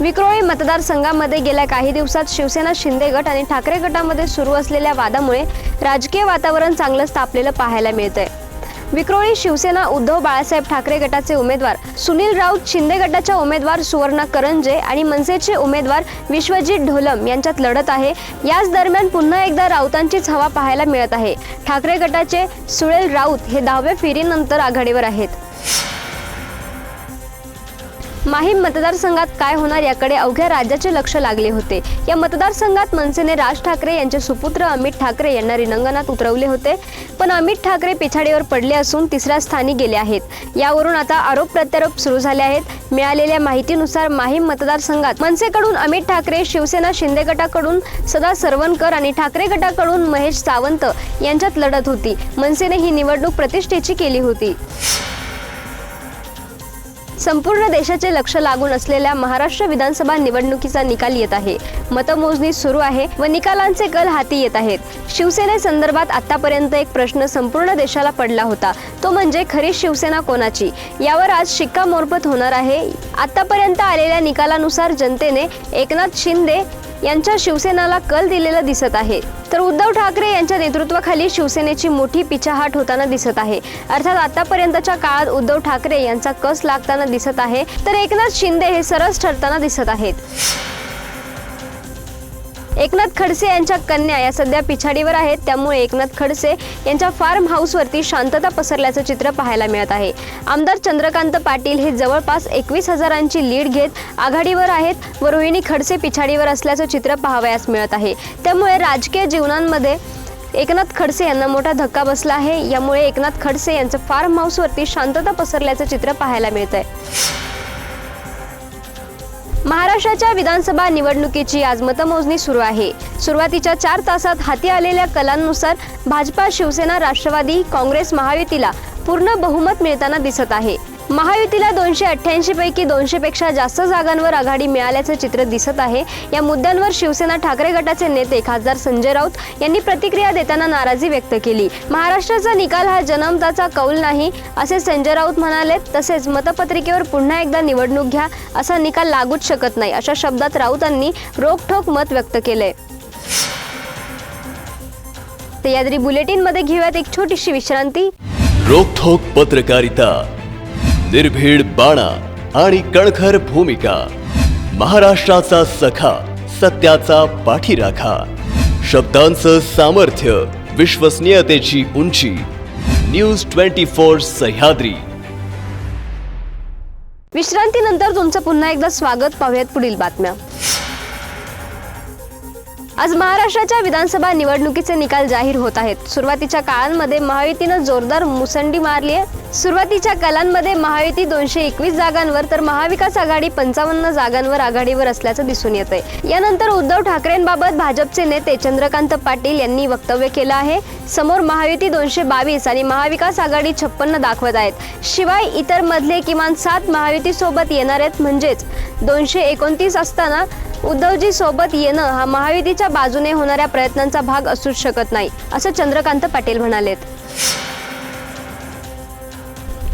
विक्रोळी मतदारसंघामध्ये गेल्या काही दिवसात शिवसेना शिंदे गट आणि ठाकरे गटामध्ये सुरू असलेल्या वादामुळे राजकीय वातावरण चांगलंच तापलेलं पाहायला मिळतंय. विक्रोळी शिवसेना उद्धव बाळासाहेब ठाकरे गटाचे उमेदवार सुनील राऊत शिंदे गटाच्या उमेदवार सुवर्णा करंजे आणि मनसेचे उमेदवार विश्वजित ढोलम यांच्यात लढत आहे. याच दरम्यान पुन्हा एकदा राऊतांचीच हवा पाहायला मिळत आहे. ठाकरे गटाचे सुळेल राऊत हे दहाव्या फेरीनंतर आघाडीवर आहेत. माहीम मतदारसंघात काय होणार याकडे अवघ्या राज्याचे लक्ष लागले होते. या मतदारसंघात मनसेने राज ठाकरे यांचे सुपुत्र अमित ठाकरे यांना रिंगणात उतरवले होते. पण अमित ठाकरे पिछाडीवर पडले असून तिसऱ्या स्थानी गेले आहेत. यावरून आता आरोप प्रत्यारोप सुरू झाले आहेत. मिळालेल्या माहितीनुसार माहीम मतदारसंघात मनसेकडून अमित ठाकरे शिवसेना शिंदे गटाकडून सदा सरवणकर आणि ठाकरे गटाकडून महेश सावंत यांच्यात लढत होती. मनसेने ही निवडणूक प्रतिष्ठेची केली होती. संपूर्ण देशाचे लक्ष लागून असलेल्या महाराष्ट्र विधानसभा निवडणुकीचा निकाल येत आहे. मतमोजणी सुरू आहे व निकालांचे कल हाती येत आहेत. शिवसेनेसंदर्भात आतापर्यंत एक प्रश्न संपूर्ण देशाला पडला होता. तो म्हणजे खरी शिवसेना कोणाची? यावर आज शिक्कामोर्फत होणार आहे. आतापर्यंत आलेल्या निकालानुसार जनतेने एकनाथ शिंदे यांच्या शिवसेनाला कल दिलेला दिसत आहे. तर उद्धव ठाकरे यांच्या नेतृत्वाखाली शिवसेनेची मोठी पिछाहाट होताना दिसत आहे. अर्थात आतापर्यंतच्या काळात उद्धव ठाकरे यांचा कस लागताना दिसत आहे. तर एकनाथ शिंदे हे सरस ठरताना दिसत आहेत. एकनाथ खडसे यांच्या कन्या या सध्या पिछाडीवर आहेत. त्यामुळे एकनाथ खडसे यांच्या फार्म हाऊसवरती शांतता पसरल्याचं चित्र पाहायला मिळत आहे. आमदार चंद्रकांत पाटील हे जवळपास एकवीस हजारांची लीड घेत आघाडीवर आहेत व रोहिणी खडसे पिछाडीवर असल्याचं चित्र पाहावयास मिळत आहे. त्यामुळे राजकीय जीवनांमध्ये एकनाथ खडसे यांना मोठा धक्का बसला आहे. यामुळे एकनाथ खडसे यांचं फार्म हाऊसवरती शांतता पसरल्याचं चित्र पाहायला मिळत आहे महाराष्ट्राच्या विधानसभा निवडणुकीची आज मतमोजणी सुरू आहे. सुरुवातीच्या चार तासात हाती आलेल्या कलांनुसार भाजपा शिवसेना राष्ट्रवादी काँग्रेस महायुतीला पूर्ण बहुमत मिळताना दिसत आहे. महायुतीला दोनशे अठ्ठ्याऐंशी पैकी दोनशे पेक्षा जास्त जागांवर आघाडी मिळाल्याचं चित्र दिसत आहे. या मुद्द्यांवर शिवसेना ठाकरे गटाचे नेते खासदार संजय राऊत यांनी प्रतिक्रिया देताना नाराजी व्यक्त केली. महाराष्ट्राचा निकाल हा जनमताचा कौल नाही असे संजय राऊत म्हणाले. तसेच मतपत्रिकेवर पुन्हा एकदा निवडणूक घ्या असा निकाल लागूच शकत नाही अशा शब्दात राऊतांनी रोखठोक मत व्यक्त केले. सह्याद्री बुलेटिनमध्ये घेऊयात एक छोटीशी विश्रांती. रोखोक पत्रकारिता. निर्भीड बाणा आणि कणखर भूमिका. महाराष्ट्राचा सखा सत्याचा पाठीराखा. शब्दांचं सामर्थ्य विश्वसनीयतेची उंची. News twenty four Sahyadri. विश्रांतीनंतर तुमचं पुन्हा एकदा स्वागत. पाहूयात पुढील बातम्या. आज महाराष्ट्राच्या विधानसभा निवडणुकीचे निकाल जाहीर होत आहेत. सुरुवातीच्या काळांमध्ये महायुतीनं जोरदार मुसंडी मारली आहे सुरुवातीच्या कलांमध्ये महायुती दोनशे एकवीस जागांवर तर महाविकास आघाडी पंचावन्न जागांवर आघाडीवर असल्याचं दिसून येत आहे यानंतर उद्धव ठाकरेंबाबत भाजपचे नेते चंद्रकांत पाटील यांनी वक्तव्य केलं आहे. समोर महायुती दोनशे बावीस आणि महाविकास आघाडी छप्पन्न दाखवत आहेत. शिवाय इतर मधले किमान सात महायुती सोबत येणार आहेत म्हणजेच दोनशे एकोणतीस असताना उद्धवजी सोबत येणं हा महायुतीच्या बाजूने होणाऱ्या प्रयत्नांचा भाग असूच शकत नाही असं चंद्रकांत पाटील म्हणालेत.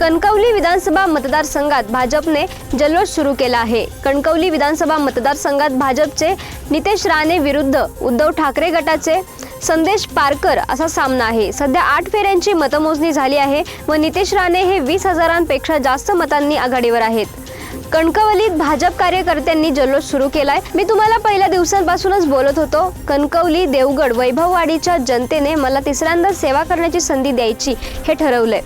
कणकवली विधानसभा मतदारसंघात भाजपने जल्लोष सुरू केला आहे. कणकवली विधानसभा मतदारसंघात भाजपचे नितेश राणे विरुद्ध उद्धव ठाकरे गटाचे संदेश पारकर असा सामना आहे. सध्या आठ फेऱ्यांची मतमोजणी झाली आहे व नितेश राणे हे वीस हजारांपेक्षा जास्त मतांनी आघाडीवर आहेत. कणकवलीत भाजप कार्यकर्त्यांनी जल्लोष सुरू केलाय. मी तुम्हाला पहिल्या दिवसांपासूनच बोलत होतो कणकवली देवगड वैभववाडीच्या जनतेने मला तिसऱ्यांदा सेवा करण्याची संधी द्यायची हे ठरवलंय.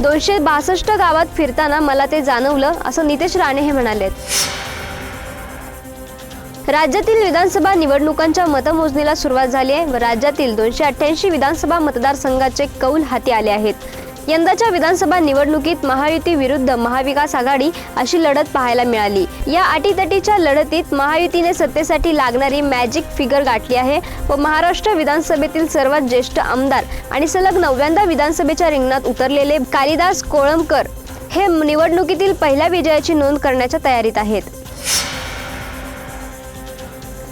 दोनशे बासष्ट गावात फिरताना मला ते जाणवलं असं नितेश राणे हे म्हणाले राज्यातील विधानसभा निवडणुकांच्या मतमोजणीला सुरुवात झाली आहे व राज्यातील दोनशे अठ्ठ्याऐंशी विधानसभा मतदारसंघाचे कौल हाती आले आहेत. यंदाच्या विधानसभा निवडणुकीत महायुती विरुद्ध महाविकास आघाडी अशी लढत पाहायला मिळाली. या अटीतटीच्या लढतीत महायुतीने सत्तेसाठी लागणारी मॅजिक फिगर गाठली आहे व महाराष्ट्र विधानसभेतील सर्वात ज्येष्ठ आमदार आणि सलग नव्यांदा विधानसभेच्या रिंगणात उतरलेले कालिदास कोळंबकर हे निवडणुकीतील पहिल्या विजयाची नोंद करण्याच्या तयारीत आहेत.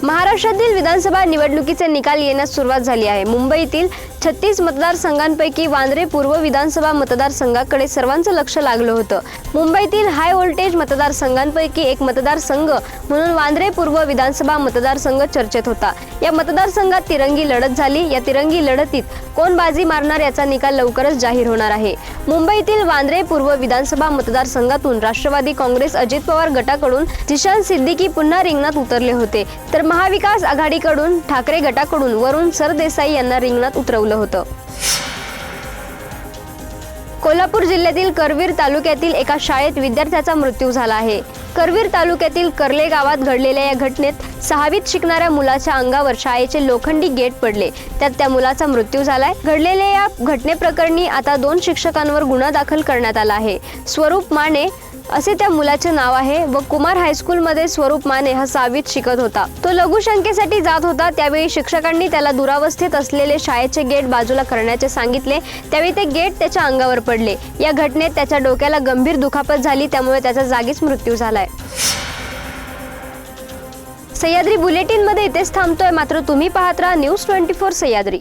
महाराष्ट्रातील विधानसभा निवडणुकीचे निकाल येण्यास सुरुवात झाली आहे. मुंबईतील छत्तीस मतदारसंघांपैकी वांद्रे पूर्व विधानसभा मतदारसंघाकडे सर्वांचं लक्ष लागलं होतं. मुंबईतील हाय व्होल्टेज मतदारसंघांपैकी एक मतदारसंघ म्हणून वांद्रे पूर्व विधानसभा मतदारसंघ चर्चेत होता. या मतदारसंघात तिरंगी लढत झाली. या तिरंगी लढतीत कोण बाजी मारणार याचा निकाल लवकरच जाहीर होणार आहे. मुंबईतील वांद्रे पूर्व विधानसभा मतदारसंघातून राष्ट्रवादी काँग्रेस अजित पवार गटाकडून जिशान सिद्दीकी पुन्हा रिंगणात उतरले होते. तर महाविकास आघाडीकडून ठाकरे गटाकडून वरुण सरदेसाई यांना रिंगणात उतरवले होतं. कोल्हापूर जिल्ह्यातील करवीर तालुक्यातील एका शाळेत विद्यार्थ्याचा मृत्यू झाला आहे. करवीर तालुक्यातील कर्ले गावात घडलेल्या या घटनेत सहावीत शिकणाऱ्या मुलाच्या अंगावर शाळेचे लोखंडी गेट पडले. त्यात त्या मुलाचा मृत्यू झालाय. घडलेल्या या घटनेप्रकरणी आता दोन शिक्षकांवर गुन्हा दाखल करण्यात आला आहे. स्वरूप माने असे त्या मुलाचे नाव आहे व कुमार हायस्कूलमध्ये स्वरूप माने हा सावीत शिकत होता. तो लघुशंकेसाठी जात होता. त्यावेळी शिक्षकांनी त्याला दुरावस्थेत असलेले शाळेचे गेट बाजूला करण्याचे सांगितले. त्यावेळी ते गेट त्याच्या अंगावर पडले. या घटनेत त्याच्या डोक्याला गंभीर दुखापत झाली. त्यामुळे त्याचा जागीच मृत्यू झालाय. सह्याद्री बुलेटिनमध्ये इथेच थांबतोय. मात्र तुम्ही पाहत राहा न्यूज ट्वेंटी फोर सह्याद्री.